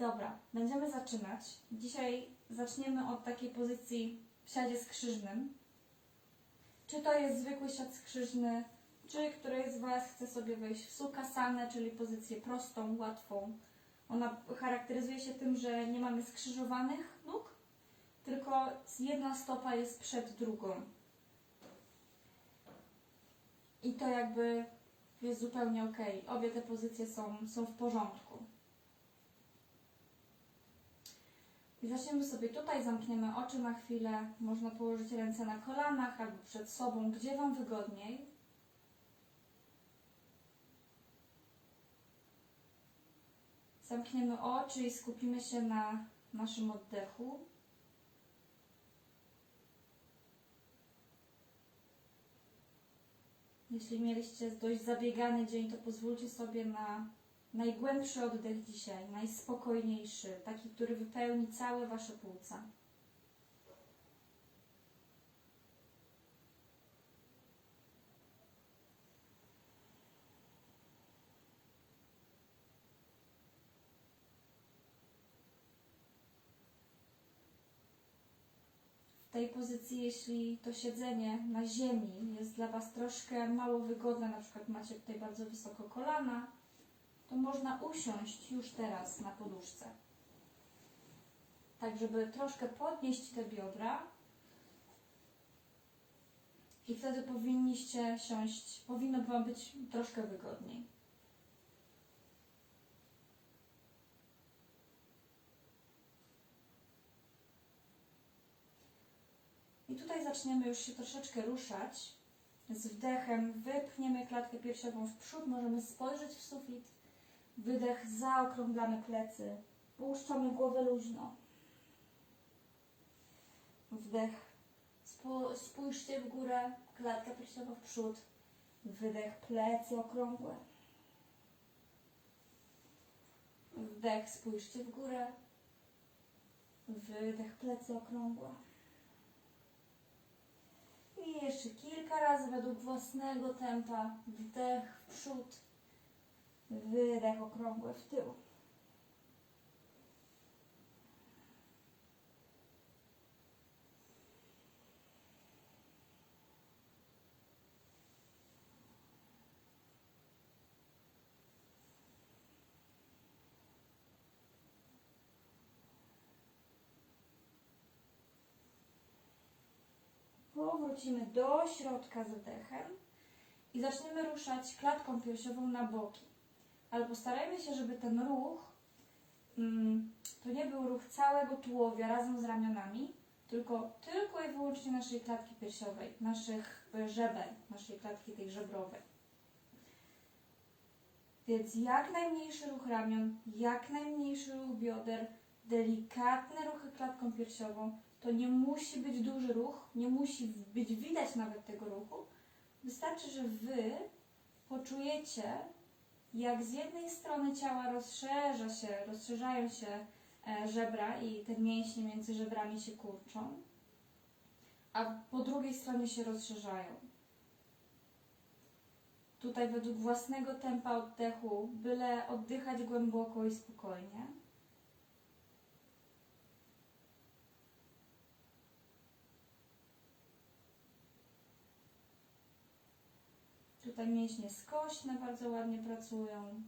Dobra, będziemy zaczynać. Dzisiaj zaczniemy od takiej pozycji w siadzie skrzyżnym. Czy to jest zwykły siad skrzyżny, czy któryś z Was chce sobie wejść w sukasanę, czyli pozycję prostą, łatwą. Ona charakteryzuje się tym, że nie mamy skrzyżowanych nóg, tylko jedna stopa jest przed drugą. I to jakby jest zupełnie ok. Obie te pozycje są, są w porządku. I zaczniemy sobie tutaj, zamkniemy oczy na chwilę. Można położyć ręce na kolanach albo przed sobą, gdzie Wam wygodniej. Zamkniemy oczy i skupimy się na naszym oddechu. Jeśli mieliście dość zabiegany dzień, to pozwólcie sobie na najgłębszy oddech dzisiaj, najspokojniejszy, taki, który wypełni całe wasze płuca. W tej pozycji, jeśli to siedzenie na ziemi jest dla Was troszkę mało wygodne, na przykład macie tutaj bardzo wysoko kolana, to można usiąść już teraz na poduszce. Tak, żeby troszkę podnieść te biodra. I wtedy powinniście siąść, powinno Wam być troszkę wygodniej. I tutaj zaczniemy już się troszeczkę ruszać. Z wdechem wypchniemy klatkę piersiową w przód, możemy spojrzeć w sufit. Wydech, zaokrąglamy plecy, puszczamy głowę luźno. Wdech, spójrzcie w górę, klatka piersiowa w przód. Wydech, plecy okrągłe. Wdech, spójrzcie w górę. Wydech, plecy okrągłe. I jeszcze kilka razy według własnego tempa. Wdech w przód. Wydech okrągły w tył. Powrócimy do środka z wdechem i zaczniemy ruszać klatką piersiową na boki. Ale postarajmy się, żeby ten ruch mm, to nie był ruch całego tułowia razem z ramionami, tylko tylko i wyłącznie naszej klatki piersiowej, naszych e, żeber, naszej klatki tej żebrowej. Więc jak najmniejszy ruch ramion, jak najmniejszy ruch bioder, delikatne ruchy klatką piersiową. To nie musi być duży ruch, nie musi być widać nawet tego ruchu. Wystarczy, że Wy poczujecie, jak z jednej strony ciała rozszerza się, rozszerzają się e, żebra i te mięśnie między żebrami się kurczą, a po drugiej stronie się rozszerzają. Tutaj według własnego tempa oddechu, byle oddychać głęboko i spokojnie. Tutaj mięśnie skośne bardzo ładnie pracują.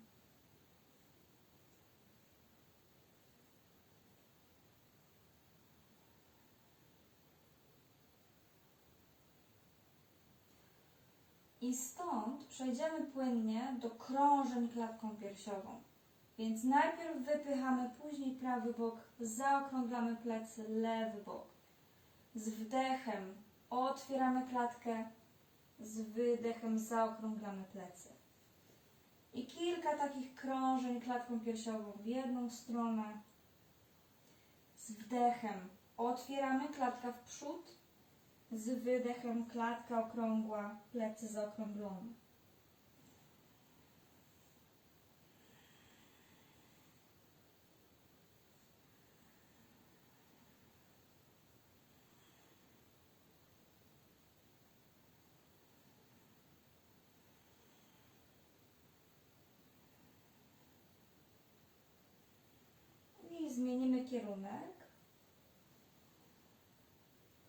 I stąd przejdziemy płynnie do krążeń klatką piersiową. Więc najpierw wypychamy, później prawy bok, zaokrąglamy plecy, lewy bok. Z wdechem otwieramy klatkę, z wydechem zaokrąglamy plecy. I kilka takich krążeń klatką piersiową w jedną stronę. Z wdechem otwieramy klatka w przód, z wydechem klatka okrągła, plecy zaokrąglone. Zmienimy kierunek.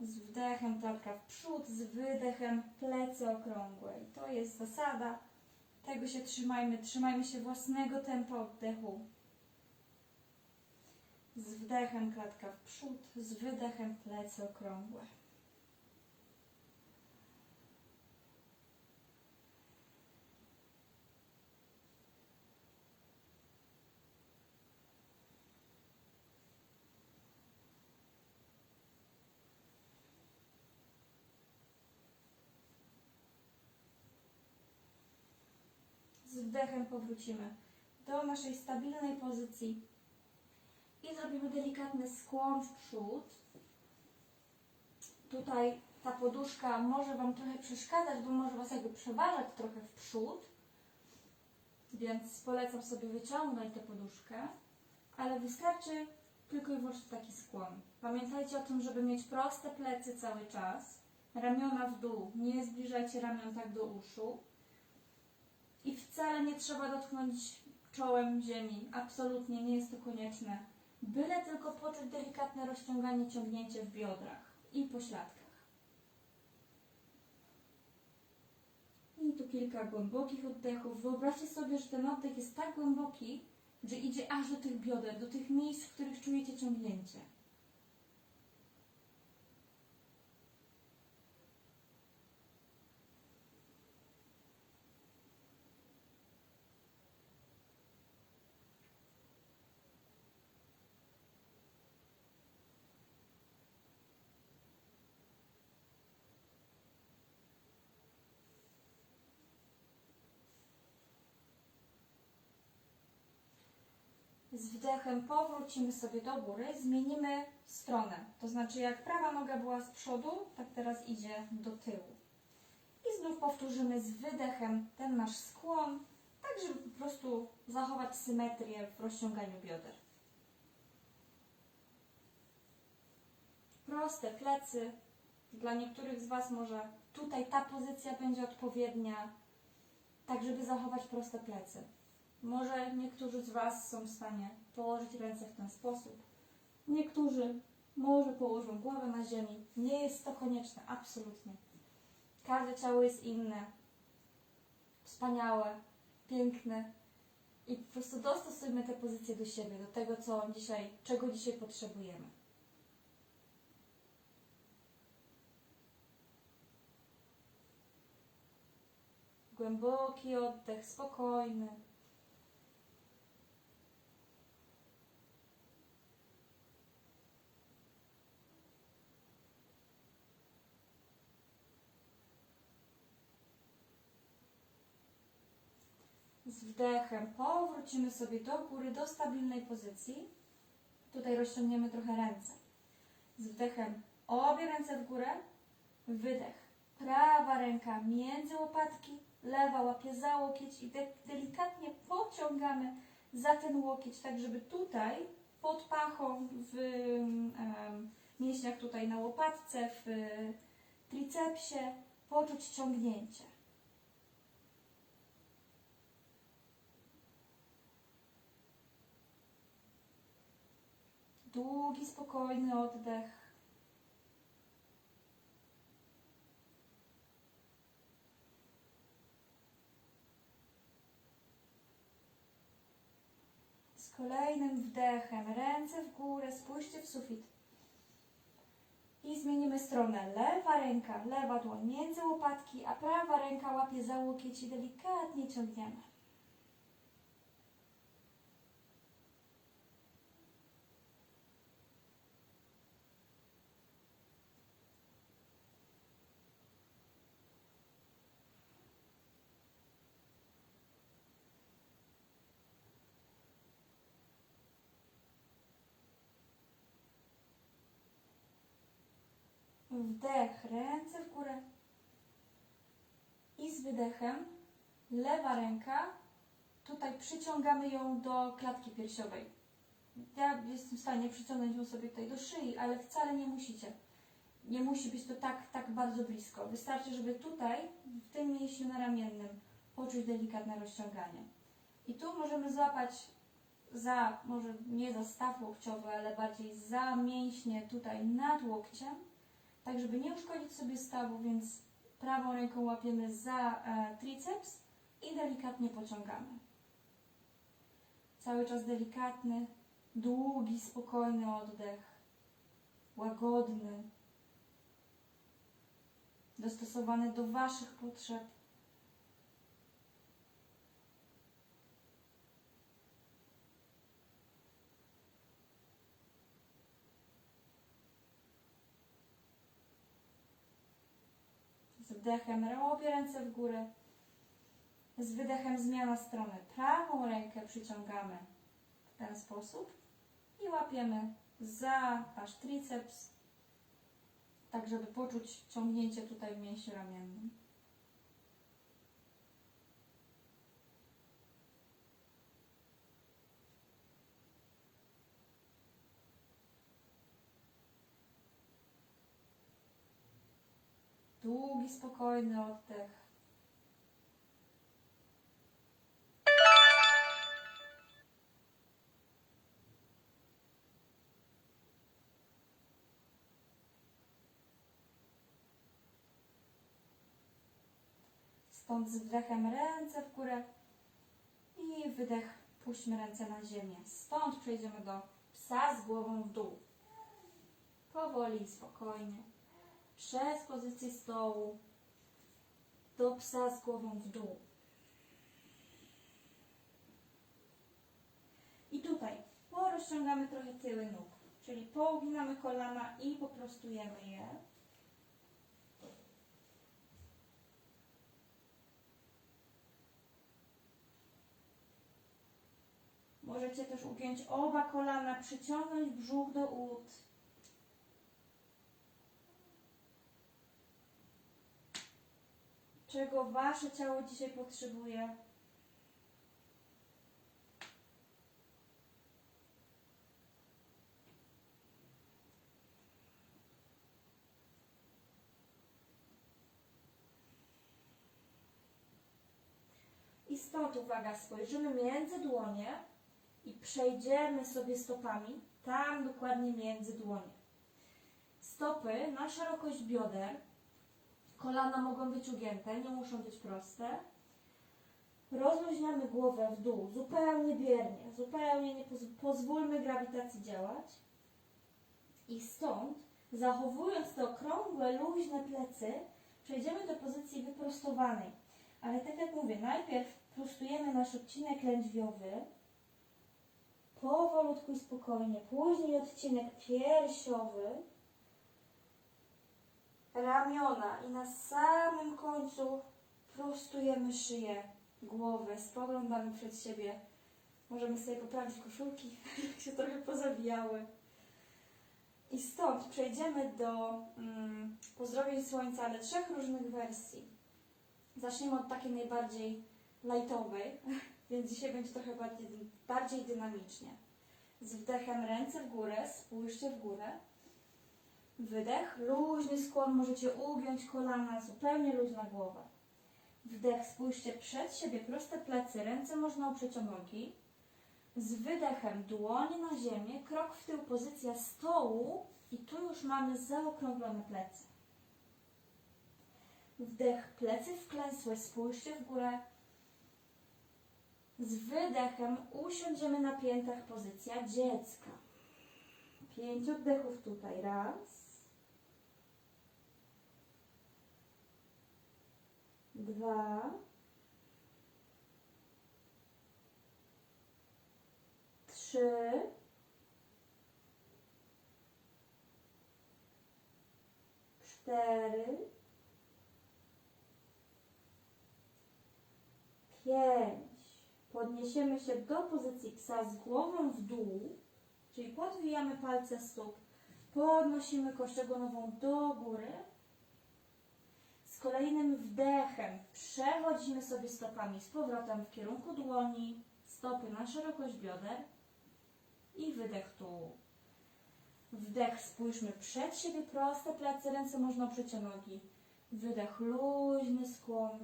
Z wdechem klatka w przód, z wydechem plecy okrągłe. I to jest zasada. Tego się trzymajmy. Trzymajmy się własnego tempa oddechu. Z wdechem klatka w przód, z wydechem plecy okrągłe. Z wdechem powrócimy do naszej stabilnej pozycji i zrobimy delikatny skłon w przód. Tutaj ta poduszka może Wam trochę przeszkadzać, bo może Was jakby przeważać trochę w przód, więc polecam sobie wyciągnąć tę poduszkę, ale wystarczy tylko i wyłącznie taki skłon. Pamiętajcie o tym, żeby mieć proste plecy cały czas, ramiona w dół, nie zbliżajcie ramion tak do uszu. I wcale nie trzeba dotknąć czołem ziemi. Absolutnie nie jest to konieczne. Byle tylko poczuć delikatne rozciąganie, ciągnięcie w biodrach i pośladkach. I tu kilka głębokich oddechów. Wyobraźcie sobie, że ten oddech jest tak głęboki, że idzie aż do tych bioder, do tych miejsc, w których czujecie ciągnięcie. Z wdechem powrócimy sobie do góry, zmienimy stronę. To znaczy, jak prawa noga była z przodu, tak teraz idzie do tyłu. I znów powtórzymy z wydechem ten nasz skłon, tak żeby po prostu zachować symetrię w rozciąganiu bioder. Proste plecy. Dla niektórych z Was może tutaj ta pozycja będzie odpowiednia, tak żeby zachować proste plecy. Może niektórzy z Was są w stanie położyć ręce w ten sposób. Niektórzy może położą głowę na ziemi. Nie jest to konieczne, absolutnie. Każde ciało jest inne, wspaniałe, piękne i po prostu dostosujmy te pozycje do siebie, do tego, co dzisiaj, czego dzisiaj potrzebujemy. Głęboki oddech, spokojny. Z wdechem powrócimy sobie do góry, do stabilnej pozycji. Tutaj rozciągniemy trochę ręce. Z wdechem obie ręce w górę, wydech. Prawa ręka między łopatki, lewa łapie za łokieć i de delikatnie pociągamy za ten łokieć, tak żeby tutaj pod pachą, w em, mięśniach tutaj na łopatce, w tricepsie poczuć ciągnięcie. Długi, spokojny oddech. Z kolejnym wdechem ręce w górę, spójrzcie w sufit. I zmienimy stronę. Lewa ręka, lewa dłoń między łopatki, a prawa ręka łapie za łokieć i delikatnie ciągniemy. Wdech, ręce w górę. I z wydechem lewa ręka, tutaj przyciągamy ją do klatki piersiowej. Ja jestem w stanie przyciągnąć ją sobie tutaj do szyi, ale wcale nie musicie. Nie musi być to tak, tak bardzo blisko. Wystarczy, żeby tutaj, w tym mięśniu naramiennym, poczuć delikatne rozciąganie. I tu możemy złapać za, może nie za staw łokciowy, ale bardziej za mięśnie tutaj nad łokciem, tak żeby nie uszkodzić sobie stawu, więc prawą ręką łapiemy za e, triceps i delikatnie pociągamy. Cały czas delikatny, długi, spokojny oddech, łagodny, dostosowany do Waszych potrzeb. Wdechem robię ręce w górę. Z wydechem zmiana strony. Prawą rękę przyciągamy w ten sposób i łapiemy za wasz triceps, tak żeby poczuć ciągnięcie tutaj w mięsie ramiennym. Długi, spokojny oddech. Stąd z wdechem ręce w górę i wydech puśćmy ręce na ziemię. Stąd przejdziemy do psa z głową w dół. Powoli i spokojnie. Przez pozycję stołu do psa z głową w dół. I tutaj porozciągamy trochę tyły nóg, czyli pouginamy kolana i poprostujemy je. Możecie też ugiąć oba kolana, przyciągnąć brzuch do ud. Czego Wasze ciało dzisiaj potrzebuje. I stąd uwaga, spojrzymy między dłonie i przejdziemy sobie stopami tam dokładnie między dłonie. Stopy na szerokość bioder, kolana mogą być ugięte, nie muszą być proste. Rozluźniamy głowę w dół, zupełnie biernie, zupełnie nie poz- pozwólmy grawitacji działać. I stąd, zachowując te okrągłe, luźne plecy, przejdziemy do pozycji wyprostowanej. Ale tak jak mówię, najpierw prostujemy nasz odcinek lędźwiowy, powolutku i spokojnie. Później odcinek piersiowy, ramiona i na samym końcu prostujemy szyję, głowę, spoglądamy przed siebie. Możemy sobie poprawić koszulki, jak się trochę pozawijały. I stąd przejdziemy do mm, pozdrowień słońca, ale trzech różnych wersji. Zaczniemy od takiej najbardziej lightowej, więc dzisiaj będzie trochę bardziej, bardziej dynamicznie. Z wdechem ręce w górę, spójrzcie w górę. Wydech, luźny skłon, możecie ugiąć kolana, zupełnie luźna głowa. Wdech, spójrzcie przed siebie, proste plecy, ręce można oprzeć o nogi. Z wydechem dłonie na ziemię, krok w tył, pozycja stołu i tu już mamy zaokrąglone plecy. Wdech, plecy wklęsłe, spójrzcie w górę. Z wydechem usiądziemy na piętach, pozycja dziecka. Pięć oddechów tutaj. Raz. Dwa. Trzy. Cztery. Pięć. Podniesiemy się do pozycji psa z głową w dół, czyli podwijamy palce stóp, podnosimy kość do góry. Kolejnym wdechem przechodzimy sobie stopami z powrotem w kierunku dłoni, stopy na szerokość bioder i wydech tu. Wdech, spójrzmy przed siebie, proste plecy, ręce można oprzeć o nogi. Wydech, luźny skłon.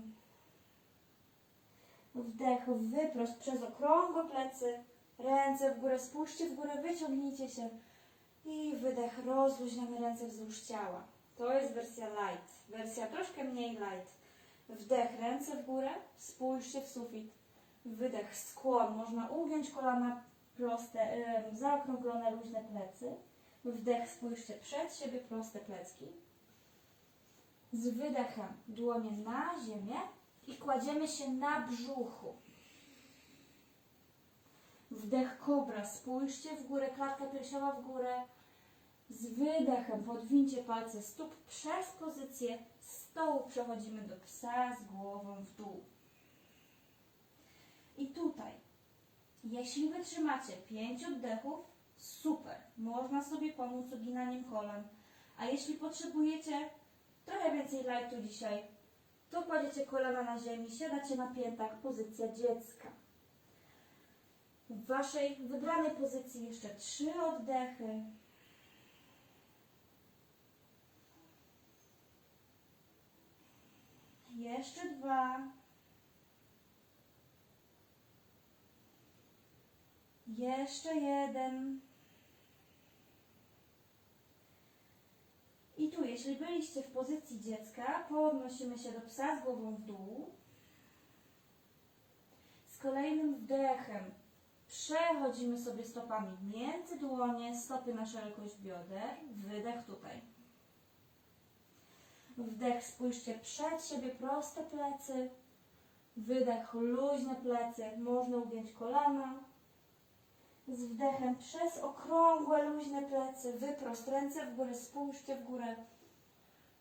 Wdech, wyprost przez okrągłe plecy Ręce w górę, spójrzcie w górę, wyciągnijcie się. I wydech, rozluźniamy ręce wzdłuż ciała. To jest wersja light. Wersja troszkę mniej light. Wdech, ręce w górę, spójrzcie w sufit. Wydech, skłon. Można ugiąć kolana proste, em, zaokrąglone, luźne plecy. Wdech, spójrzcie przed siebie, proste plecki. Z wydechem dłonie na ziemię i kładziemy się na brzuchu. Wdech kobra, spójrzcie w górę, klatka piersiowa w górę. Z wydechem podwincie palce stóp przez pozycję stołu. Przechodzimy do psa z głową w dół. I tutaj, jeśli wytrzymacie 5 oddechów, super. Można sobie pomóc uginaniem kolan. A jeśli potrzebujecie trochę więcej lightu dzisiaj, to kładziecie kolana na ziemi, siadacie na piętach, pozycja dziecka. W waszej wybranej pozycji jeszcze trzy oddechy. Jeszcze dwa. Jeszcze jeden. I tu, jeśli byliście w pozycji dziecka, podnosimy się do psa z głową w dół. Z kolejnym wdechem przechodzimy sobie stopami między dłonie, stopy na szerokość bioder, wydech tutaj. Wdech, spójrzcie przed siebie, proste plecy. Wydech, luźne plecy, można ugiąć kolana. Z wdechem przez okrągłe, luźne plecy, wyprost ręce w górę, spójrzcie w górę.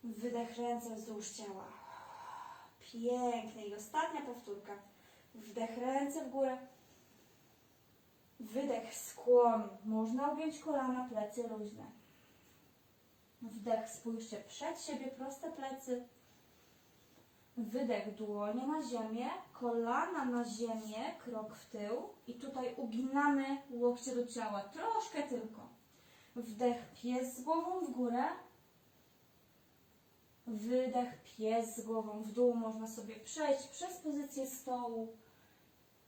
Wydech, ręce wzdłuż ciała. Pięknie. I ostatnia powtórka. Wdech, ręce w górę. Wydech, skłon. Można ugiąć kolana, plecy luźne. Wdech, spójrzcie przed siebie, proste plecy. Wydech, dłonie na ziemię, kolana na ziemię, krok w tył. I tutaj uginamy łokcie do ciała, troszkę tylko. Wdech, pies z głową w górę. Wydech, pies z głową w dół. Można sobie przejść przez pozycję stołu.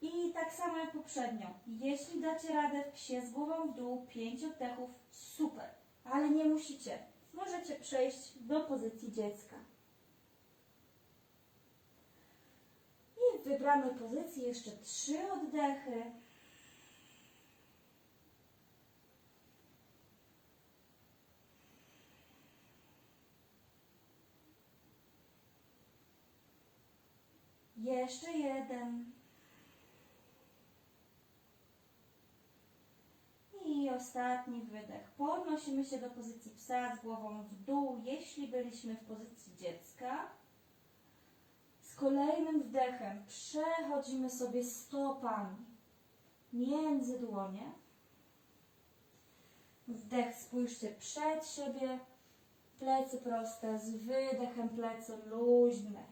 I tak samo jak poprzednio. Jeśli dacie radę psie z głową w dół, pięć oddechów, super. Ale nie musicie. Możecie przejść do pozycji dziecka. I w wybranej pozycji jeszcze trzy oddechy. Jeszcze jeden. I ostatni wydech. Podnosimy się do pozycji psa z głową w dół, jeśli byliśmy w pozycji dziecka. Z kolejnym wdechem przechodzimy sobie stopami między dłonie. Wdech, spójrzcie przed siebie, plecy proste, z wydechem plecy luźne.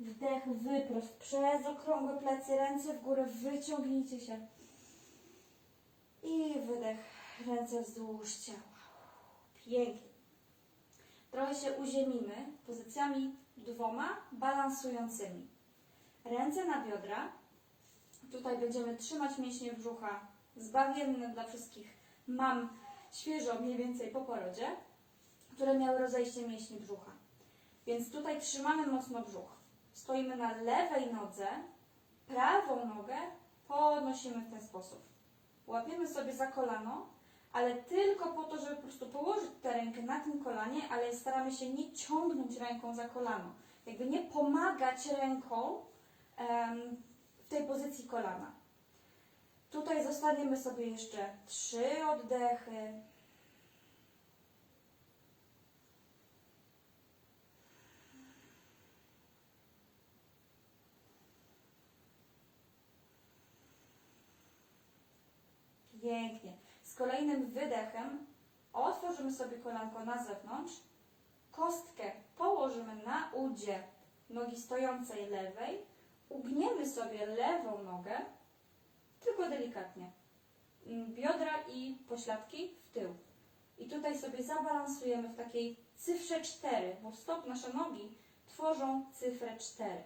Wdech, wyprost przez okrągłe plecy, ręce w górę, wyciągnijcie się. Ręce wzdłuż ciała. Pięknie. Trochę się uziemimy pozycjami dwoma balansującymi. Ręce na biodra. Tutaj będziemy trzymać mięśnie brzucha. Zbawienne dla wszystkich mam świeżo, mniej więcej po porodzie, które miały rozejście mięśni brzucha. Więc tutaj trzymamy mocno brzuch. Stoimy na lewej nodze, prawą nogę podnosimy w ten sposób. Łapiemy sobie za kolano, ale tylko po to, żeby po prostu położyć tę rękę na tym kolanie, ale staramy się nie ciągnąć ręką za kolano. Jakby nie pomagać ręką w tej pozycji kolana. Tutaj zostaniemy sobie jeszcze trzy oddechy. Pięknie. Z kolejnym wydechem otworzymy sobie kolanko na zewnątrz. Kostkę położymy na udzie nogi stojącej lewej. Ugniemy sobie lewą nogę, tylko delikatnie. Mm, Biodra i pośladki w tył. I tutaj sobie zabalansujemy w takiej cyfrze 4, bo stop nasze nogi tworzą cyfrę 4.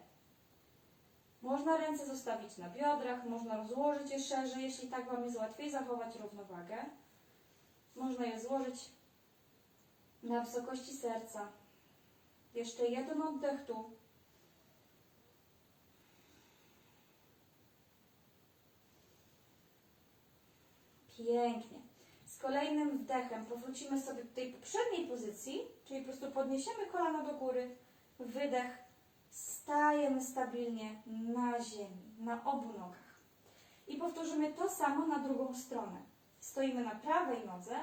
Można ręce zostawić na biodrach, można rozłożyć je szerzej, jeśli tak Wam jest łatwiej zachować równowagę. Można je złożyć na wysokości serca. Jeszcze jeden oddech tu. Pięknie. Z kolejnym wdechem powrócimy sobie do tej poprzedniej pozycji, czyli po prostu podniesiemy kolano do góry, wydech, stajemy stabilnie na ziemi, na obu nogach. I powtórzymy to samo na drugą stronę. Stoimy na prawej nodze,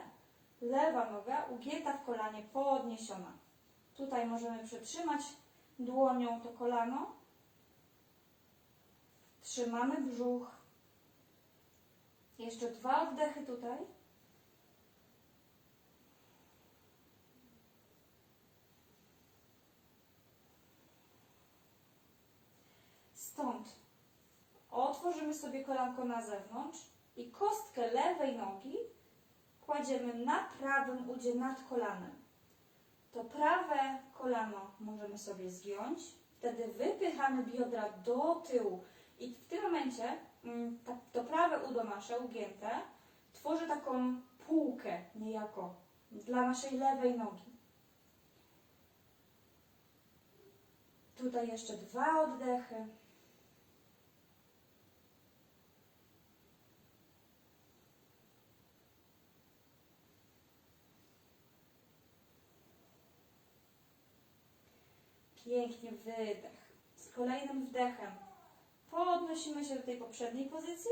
lewa noga ugięta w kolanie, podniesiona. Tutaj możemy przytrzymać dłonią to kolano. Trzymamy brzuch. Jeszcze dwa oddechy tutaj. Stąd otworzymy sobie kolanko na zewnątrz i kostkę lewej nogi kładziemy na prawym udzie nad kolanem. To prawe kolano możemy sobie zgiąć, wtedy wypychamy biodra do tyłu i w tym momencie mm, to prawe udo nasze ugięte tworzy taką półkę niejako dla naszej lewej nogi. Tutaj jeszcze dwa oddechy. Pięknie wydech. Z kolejnym wdechem podnosimy się do tej poprzedniej pozycji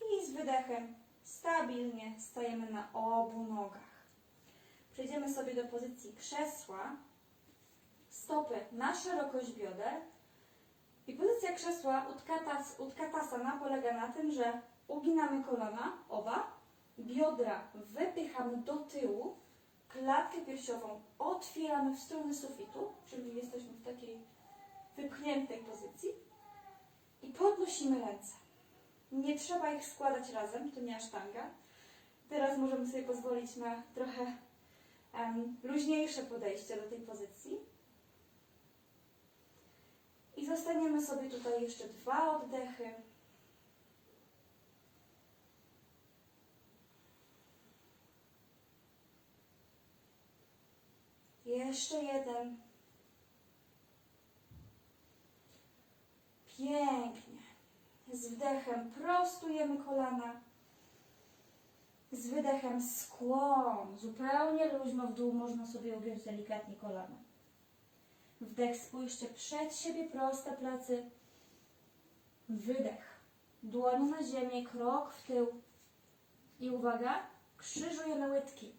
i z wydechem stabilnie stajemy na obu nogach. Przejdziemy sobie do pozycji krzesła. Stopy na szerokość bioder. I pozycja krzesła utkatas, utkatasana polega na tym, że uginamy kolana, oba, biodra wypychamy do tyłu, klatkę piersiową otwieramy w stronę sufitu, czyli jesteśmy w takiej wypchniętej pozycji i podnosimy ręce. Nie trzeba ich składać razem, to nie asztanga. Teraz możemy sobie pozwolić na trochę em, luźniejsze podejście do tej pozycji. I zostaniemy sobie tutaj jeszcze dwa oddechy. Jeszcze jeden. Pięknie. Z wdechem prostujemy kolana. Z wydechem skłon. Zupełnie luźno w dół można sobie ugiąć delikatnie kolana. Wdech spójrzcie przed siebie, proste plecy. Wydech. Dłonie na ziemię, krok w tył. I uwaga, krzyżujemy łydki.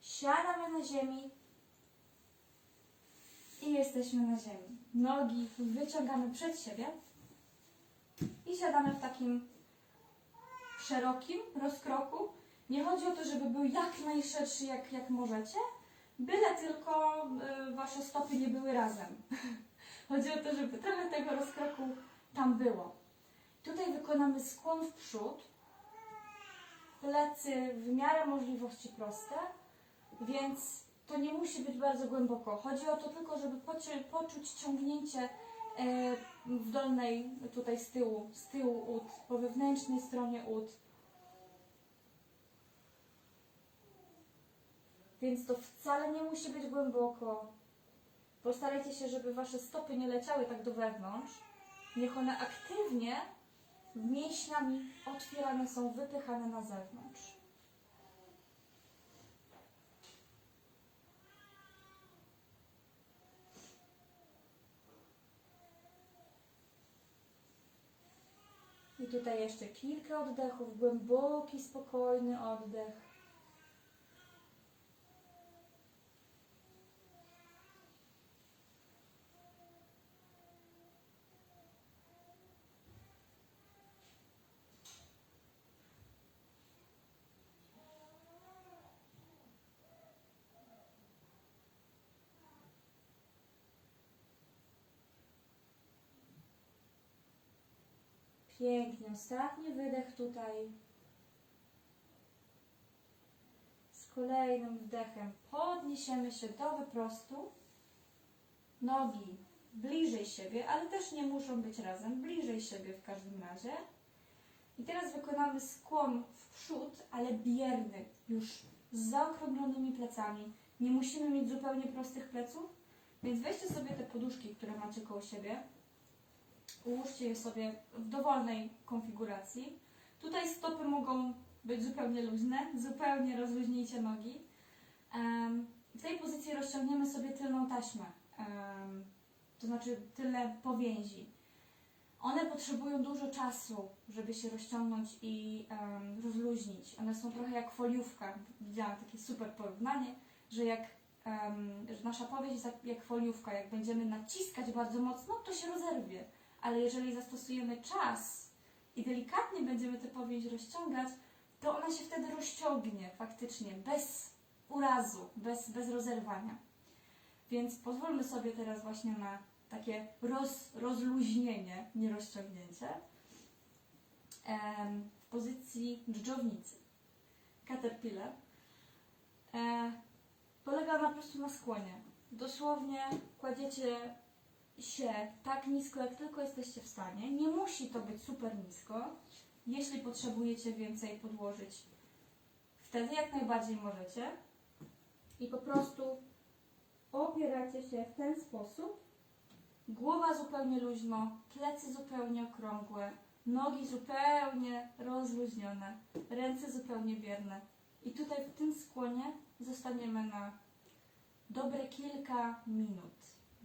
Siadamy na ziemi, i jesteśmy na ziemi. Nogi wyciągamy przed siebie i siadamy w takim szerokim rozkroku. Nie chodzi o to, żeby był jak najszerszy, jak, jak możecie, byle tylko y, wasze stopy nie były razem. chodzi o to, żeby trochę tego rozkroku tam było. Tutaj wykonamy skłon w przód, plecy w miarę możliwości proste, więc to nie musi być bardzo głęboko. Chodzi o to tylko, żeby poczuć ciągnięcie e, w dolnej, tutaj z tyłu, z tyłu ud, po wewnętrznej stronie ud. Więc to wcale nie musi być głęboko. Postarajcie się, żeby wasze stopy nie leciały tak do wewnątrz. Niech one aktywnie mięśniami otwierane są, wypychane na zewnątrz. Tutaj jeszcze kilka oddechów, głęboki, spokojny oddech. Pięknie. Ostatni wydech tutaj. Z kolejnym wdechem podniesiemy się do wyprostu. Nogi bliżej siebie, ale też nie muszą być razem, bliżej siebie w każdym razie. I teraz wykonamy skłon w przód, ale bierny, już z zaokrąglonymi plecami. Nie musimy mieć zupełnie prostych pleców, więc weźcie sobie te poduszki, które macie koło siebie. Ułóżcie je sobie w dowolnej konfiguracji. Tutaj stopy mogą być zupełnie luźne, zupełnie rozluźnijcie nogi. W tej pozycji rozciągniemy sobie tylną taśmę, to znaczy tylne powięzi. One potrzebują dużo czasu, żeby się rozciągnąć i rozluźnić. One są trochę jak foliówka. Widziałam takie super porównanie, że jak że nasza powieść jest jak foliówka. Jak będziemy naciskać bardzo mocno, to się rozerwie. Ale jeżeli zastosujemy czas i delikatnie będziemy tę powieść rozciągać, to ona się wtedy rozciągnie faktycznie, bez urazu, bez, bez rozerwania. Więc pozwólmy sobie teraz właśnie na takie roz, rozluźnienie, nie rozciągnięcie, w pozycji dżdżownicy. Caterpillar e, polega ona po prostu na skłonie. Dosłownie kładziecie się tak nisko, jak tylko jesteście w stanie. Nie musi to być super nisko. Jeśli potrzebujecie więcej podłożyć, wtedy jak najbardziej możecie. I po prostu opieracie się w ten sposób. Głowa zupełnie luźno, plecy zupełnie okrągłe, nogi zupełnie rozluźnione, ręce zupełnie bierne. I tutaj w tym skłonie zostaniemy na dobre kilka minut.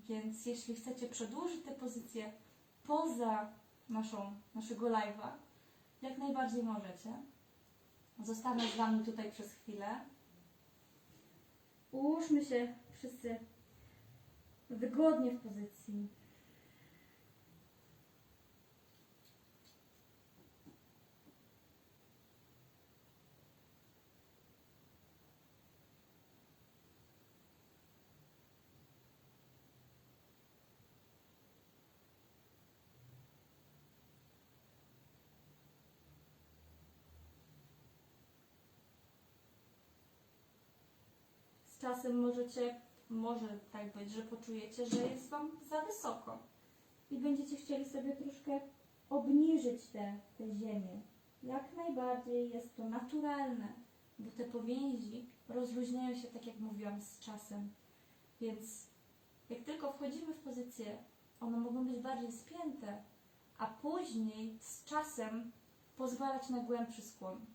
Więc jeśli chcecie przedłużyć tę pozycję poza naszą, naszego live'a, jak najbardziej możecie. Zostanę z Wami tutaj przez chwilę. Ułóżmy się wszyscy wygodnie w pozycji. Czasem możecie, może tak być, że poczujecie, że jest Wam za wysoko i będziecie chcieli sobie troszkę obniżyć tę tę ziemię. Jak najbardziej jest to naturalne, bo te powięzi rozluźniają się, tak jak mówiłam, z czasem. Więc jak tylko wchodzimy w pozycję, one mogą być bardziej spięte, a później z czasem pozwalać na głębszy skłon.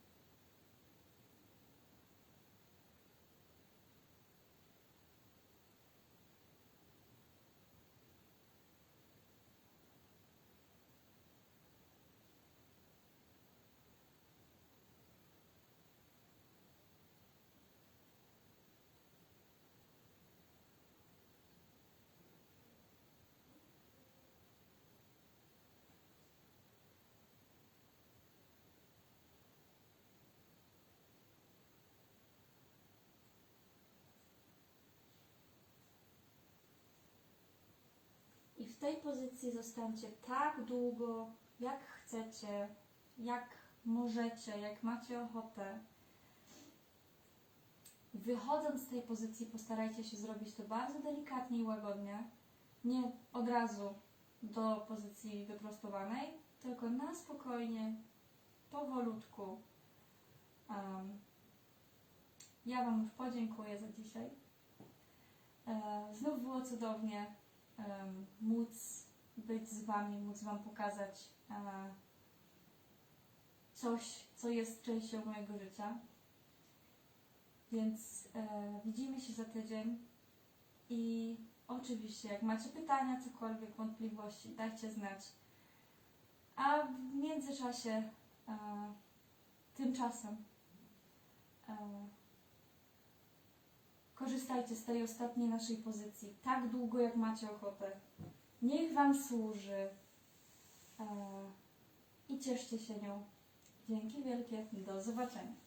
Tej pozycji zostańcie tak długo, jak chcecie, jak możecie, jak macie ochotę. Wychodząc z tej pozycji, postarajcie się zrobić to bardzo delikatnie i łagodnie. Nie od razu do pozycji wyprostowanej, tylko na spokojnie, powolutku. Em, ja Wam już podziękuję za dzisiaj. E, znów było cudownie móc być z Wami, móc Wam pokazać e, coś, co jest częścią mojego życia. Więc e, widzimy się za tydzień i oczywiście, jak macie pytania, cokolwiek, wątpliwości, dajcie znać. A w międzyczasie, e, tymczasem, korzystajcie z tej ostatniej naszej pozycji tak długo, jak macie ochotę. Niech Wam służy e, i cieszcie się nią. Dzięki wielkie, do zobaczenia.